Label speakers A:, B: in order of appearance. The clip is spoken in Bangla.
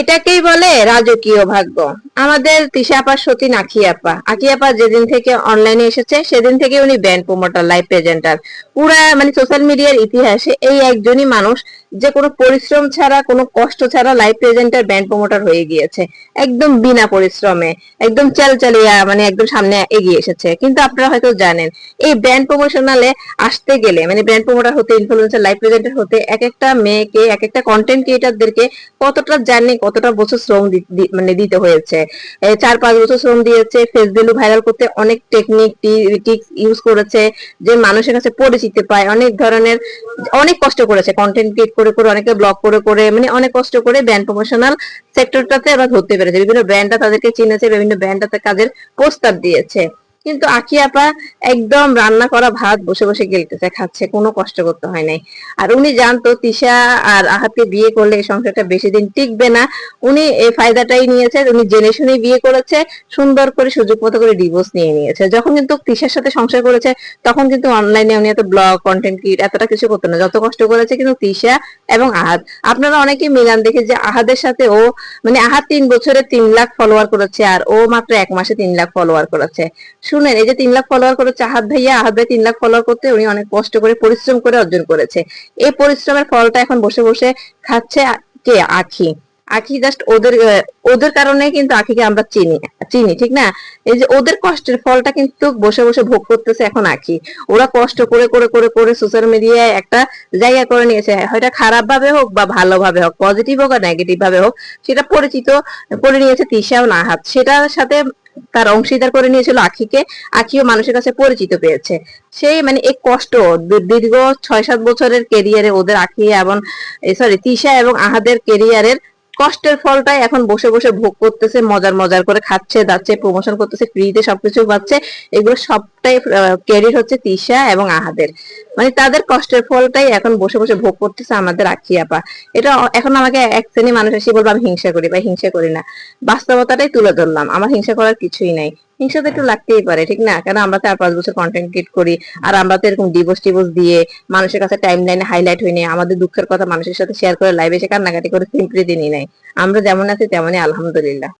A: এটাকেই বলে রাজকীয় ভাগ্য। আমাদের তিশা আপা সতী আখি আপা আখি আপা যেদিন থেকে অনলাইনে এসেছে, সেদিন থেকে উনি ব্যান্ড প্রমোটার লাইভ প্রেজেন্টার পুরা মানে সোশ্যাল মিডিয়ার ইতিহাসে এই একজনই মানুষ যে কোনো পরিশ্রম ছাড়া, কোনো কষ্ট ছাড়া লাইভ প্রেজেন্টার ব্যান্ড প্রমোটার হয়ে গিয়েছে। একদম বিনা পরিশ্রমে, একদম চাল চালিয়া মানে একদম সামনে এগিয়ে এসেছে। কিন্তু আপনারা হয়তো জানেন, এই ব্র্যান্ড প্রমোশনালে আসতে গেলে মানে ব্র্যান্ড প্রমোটার হতে ইনফ্লুয়েন্সার লাইভ প্রেজেন্টার হতে এক একটা মেয়েকে, এক একটা কন্টেন্ট ক্রিয়েটারদেরকে কতটা জার্নি কতটা বছর শ্রম মানে দিতে হয়েছে। চার পাঁচ বছর শ্রম দিয়েছে ফেস ভ্যালু ভাইরাল করতে অনেক টেকনিক টিক্স ইউজ করেছে, যে মানুষের কাছে পরিচিত পায়, অনেক ধরনের, অনেক কষ্ট করেছে কন্টেন্ট ক্রিয়েট করে করে, অনেকে ব্লক করে করে মানে অনেক কষ্ট করে ব্র্যান্ড প্রমোশনাল সেক্টরটাতে আবার ধরতে পেরেছে। বিভিন্ন ব্র্যান্ডরা তাদেরকে চিনেছে, বিভিন্ন ব্র্যান্ডরা কাজের প্রস্তাব দিয়েছে। কিন্তু আখি আপা একদম রান্না করা ভাত বসে বসে গেলতেছে, খাচ্ছে, কোনো কষ্ট করতে হয় নাই। আর উনি জানতো তিশা আর আহাতকে বিয়ে করলে এই সংসারটা বেশি দিন টিকবে না। উনি এই ফায়দাটাই নিয়েছে, উনি জেনে শুনে বিয়ে করেছে, সুন্দর করে সুযোগ মতো করে ডিভোর্স নিয়ে নিয়েছে। যখন কিন্তু তিশার সাথে সংসার করেছে, তখন কিন্তু অনলাইনে উনি এত ব্লগ কন্টেন্ট ক্রিয়েট এতটা কিছু করতো না। যত কষ্ট করেছে কিন্তু তিশা এবং আহাদ আপনারা অনেকেই মিলান দেখে যে আহাদের সাথে ও মানে আহাত তিন বছরে তিন লাখ ফলোয়ার করেছে, আর ও মাত্র এক মাসে তিন লাখ ফলোয়ার করেছে। শুনেন, এই যে তিন লাখ ফলোয়ার করেছে আহাদ ভাইয়া, আহাদ ভাই তিন লাখ ফলোয়ার করতে উনি অনেক কষ্ট করে পরিশ্রম করে অর্জন করেছে। এই পরিশ্রমের ফলটা এখন বসে বসে খাচ্ছে কে? আখি। আখি জাস্ট ওদের ওদের কারণে কিন্তু আখিকে আমরা চিনি চিনি, ঠিক না? এই যে ওদের কষ্টের ফলটা কিন্তু বসে বসে ভোগ করতেছে এখন আখি। ওরা কষ্ট করে করে করে করে সোশ্যাল মিডিয়ায় একটা জায়গা করে নিয়েছে। হয়তো খারাপ ভাবে হোক বা ভালো ভাবে হোক পজিটিভ হোক আর নেগেটিভ ভাবে হোক, সেটা পরিচিত, করে নিয়েছে তিশা না হাত সেটার সাথে তার অংশীদার করে নিয়েছিল আখিকে। আখিও মানুষের কাছে পরিচিত পেয়েছে। সেই মানে এই কষ্ট দীর্ঘ ছয় সাত বছরের কেরিয়ারে ওদের আখি এবং সরি তিশা এবং আহাদের কেরিয়ারের কষ্টের ফলটাই এখন বসে বসে ভোগ করতেছে, মজার মজার করে খাচ্ছে, দাচ্ছে প্রমোশন করতেছে ফ্রিতে সবকিছু পাচ্ছে। এগুলো সবটাই ক্রেডিট হচ্ছে তিশা এবং আহাদের। মানে তাদের কষ্টের ফলটাই এখন বসে বসে ভোগ করতেছে আমাদের আখি আপা। এটা এখন আমাকে এক শ্রেণি মানুষ এসে বলবে, আমি হিংসা করি বা হিংসা করি না। বাস্তবতাটাই তুলে ধরলাম। আমার হিংসা করার কিছুই নাই। হিংসা তো একটু লাগতেই পারে, ঠিক না? কেন আমরা চার পাঁচ বছর কন্টেন্ট ক্রিয়েট করি, আর আমরা তো এরকম ডিভোর্স টিভোর্স দিয়ে মানুষের কাছে টাইম লাইনে হাইলাইট হয়নি আমাদের দুঃখের কথা মানুষের সাথে শেয়ার করে লাইভে এসে কান্নাকাটি করে সিম্পলি দিনই নাই। আমরা যেমন আছি তেমনই আলহামদুলিল্লাহ।